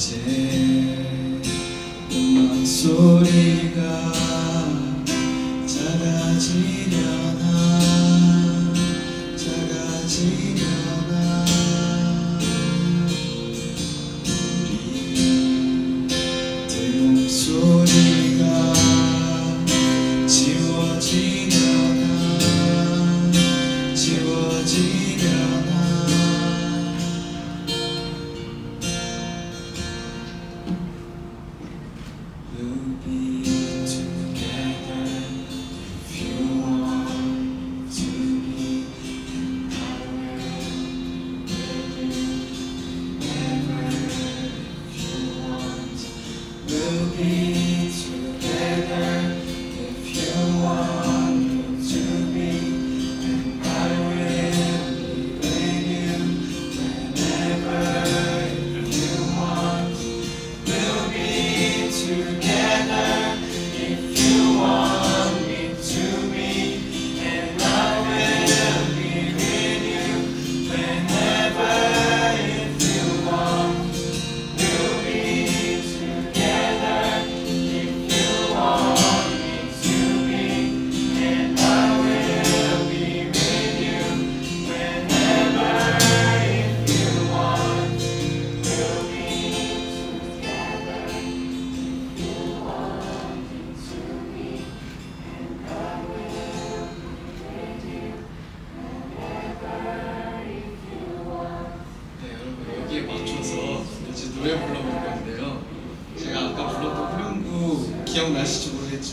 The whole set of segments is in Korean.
이제 음악 소리가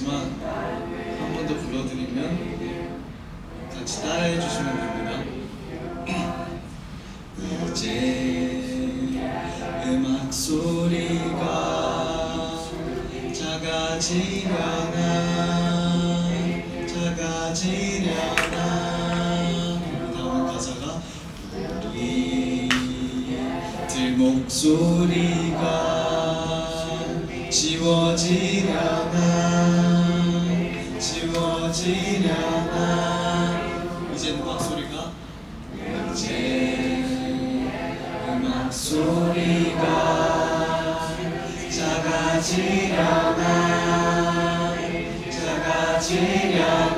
있지만 한 번 더 불러드리면 같이 따라해 주시면 됩니다. 이제 음악 소리가 작아지려나 작아지려나 다음 가사가 우리들 목소리가 지워지려나 지려나? 이제 누가 소리가? 음악 소리가 작아지려나? 작아지려나?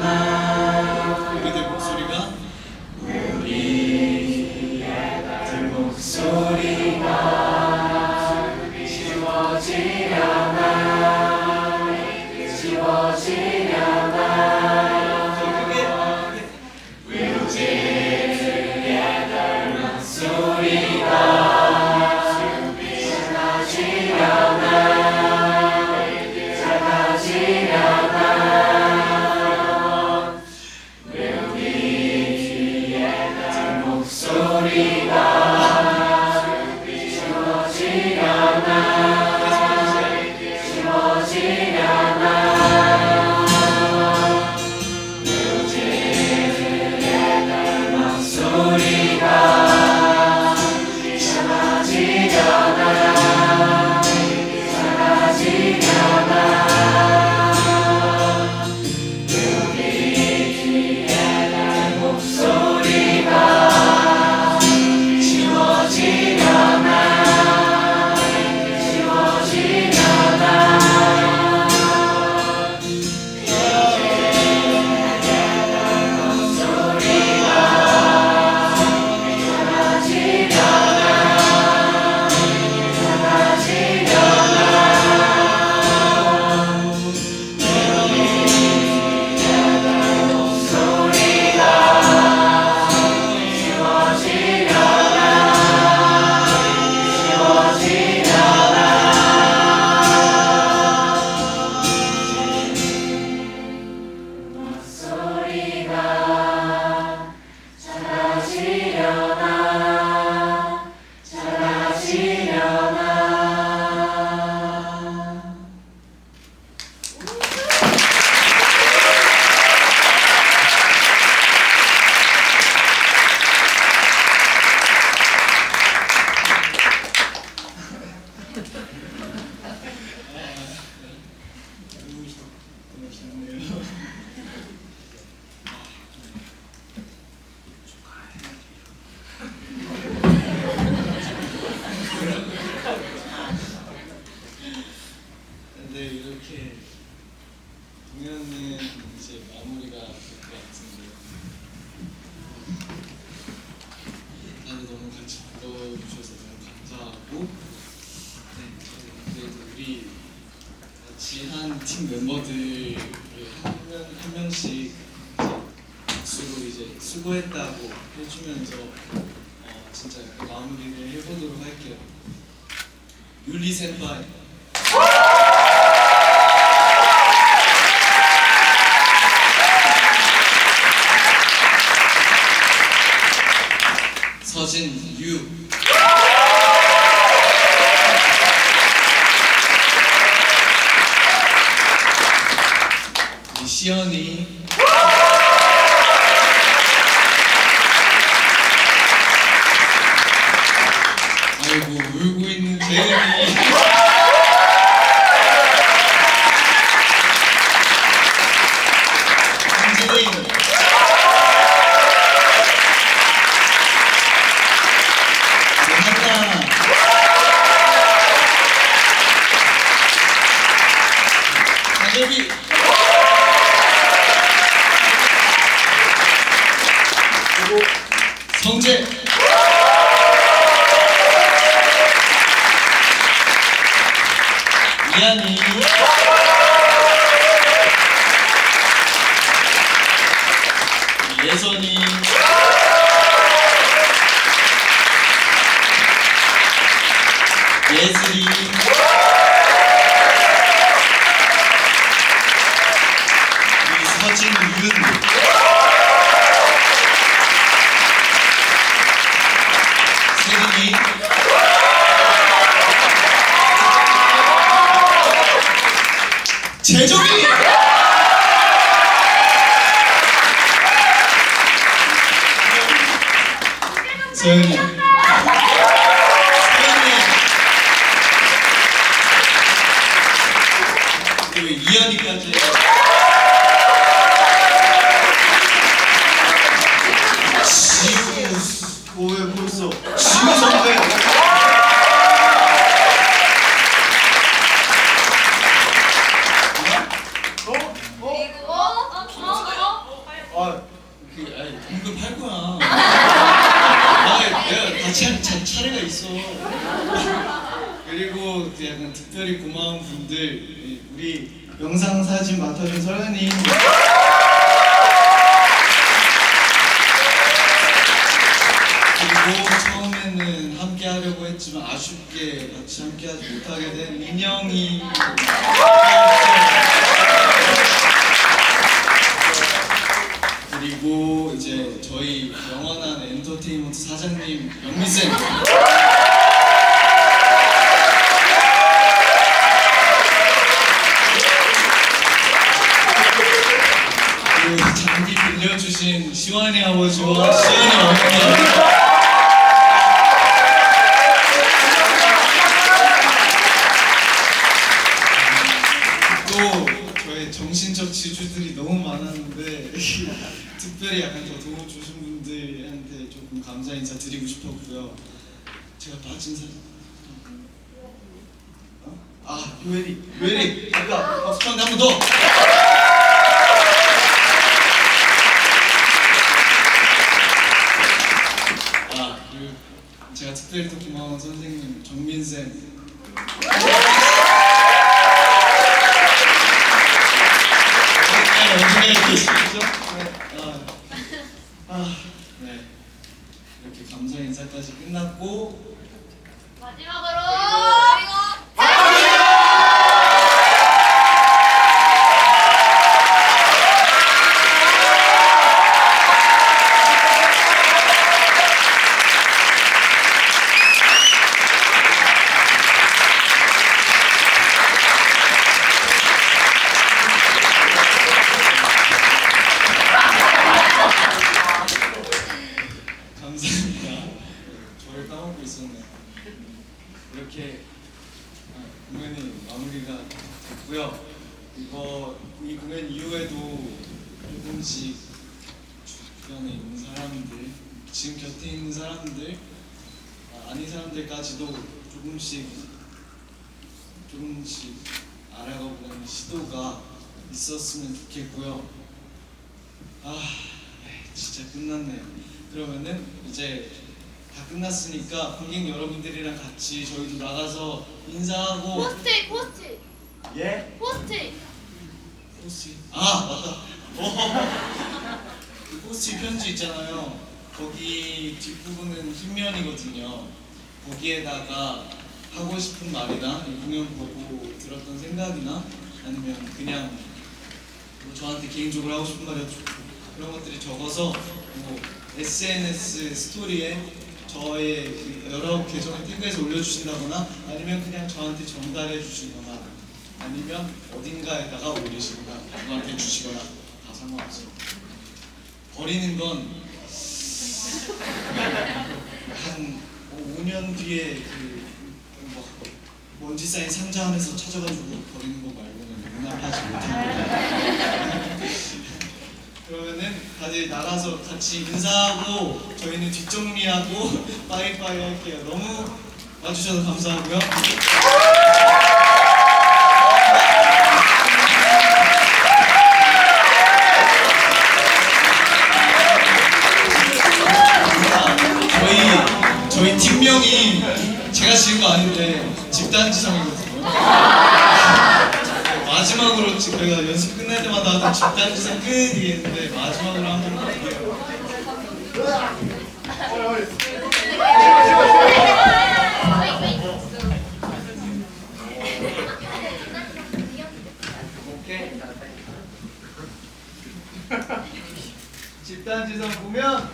근데 이렇게 공연은 이제 마무리가 될 것 같은데 다들 너무 같이 불러주셔서 너무 감사하고 네, 그래도 우리 같이 한 팀 멤버들을 한, 명, 한 명씩 박수로 이제 수고했다고 해주면서 어, 진짜 마무리를 해보도록 할게요. 율리 센파이 서진 유 우리 시연이 아이고 울고 있는 재은이 성재 이한이. 예선이. 예슬이. 우리 서진윤 재정이. 서연이. 서연이. 그리고 이현이까지 지우 오왜 벌써. 지우 선배 어? 어? 그리고 어? 어? 아 그 아니 동급 할 거야 아 내가 다 차, 차, 차례가 있어 그리고 그 약간 특별히 고마운 분들 우리 영상 사진 맡아준 서연이 그리고 처음에는 함께 하려고 했지만 아쉽게 같이 함께 하지 못하게 된 인형이 그리고 이제 저희 영원한 엔터테인먼트 사장님 영민쌤 그리고 장비 빌려주신 아버지와 시연이 어머니 정신적 지주들이 너무 많았는데 특별히 약간 더 도움 주신 분들한테 조금 감사 인사 드리고 싶었고요. 제가 빠진 사람. 어? 아 요엘이 요엘이 아까 박수 쳤는데 한번 더. 아 그리고 또 고마운 선생님 정민 쌤. 언제 계시죠? 아, 아, 네. 이렇게 감사 인사까지 끝났고 마지막으로 이렇게 아, 공연이 마무리가 됐고요. 이거 이 공연 이후에도 조금씩 주변에 있는 사람들, 지금 곁에 있는 사람들, 아, 아닌 사람들까지도 조금씩 조금씩 알아가보는 시도가 있었으면 좋겠고요. 아, 네, 진짜 끝났네요. 그러면은 이제 다 끝났으니까 관객 여러분들이랑 같이 저희도 나가서 인사하고 포스트잇 포스트잇 예? 포스트잇 포스트 아 맞다 어. 그 포스트 편지 있잖아요 거기 뒷부분은 흰면이거든요 거기에다가 하고 싶은 말이나 이 공연 보고 들었던 생각이나 아니면 그냥 뭐 저한테 개인적으로 하고 싶은 말이라도 좋고 그런 것들이 적어서 뭐 SNS 스토리에 저의 그 여러 계정을 태그해서 올려주신다거나 아니면 그냥 저한테 전달해 주시거나 아니면 어딘가에다가 올리시거나 누구한테 주시거나 다 상관없어요. 버리는 건 한 5년 뒤에 그뭐 먼지 쌓인 상자 안에서 찾아가지고 버리는 거 말고 못합니다. 그러면은 다들 나가서 같이 인사하고 저희는 뒷정리하고 빠이빠이 할게요. 너무 와주셔서 감사하고요. 저희 저희 팀명이 제가 지은 거 아닌데 집단지성이거든요. 마지막으로 지금 저희가 연습 끝날 때마다 하던 집단지성 끝 이랬는데 마지막으로 한번. 집단지성 보면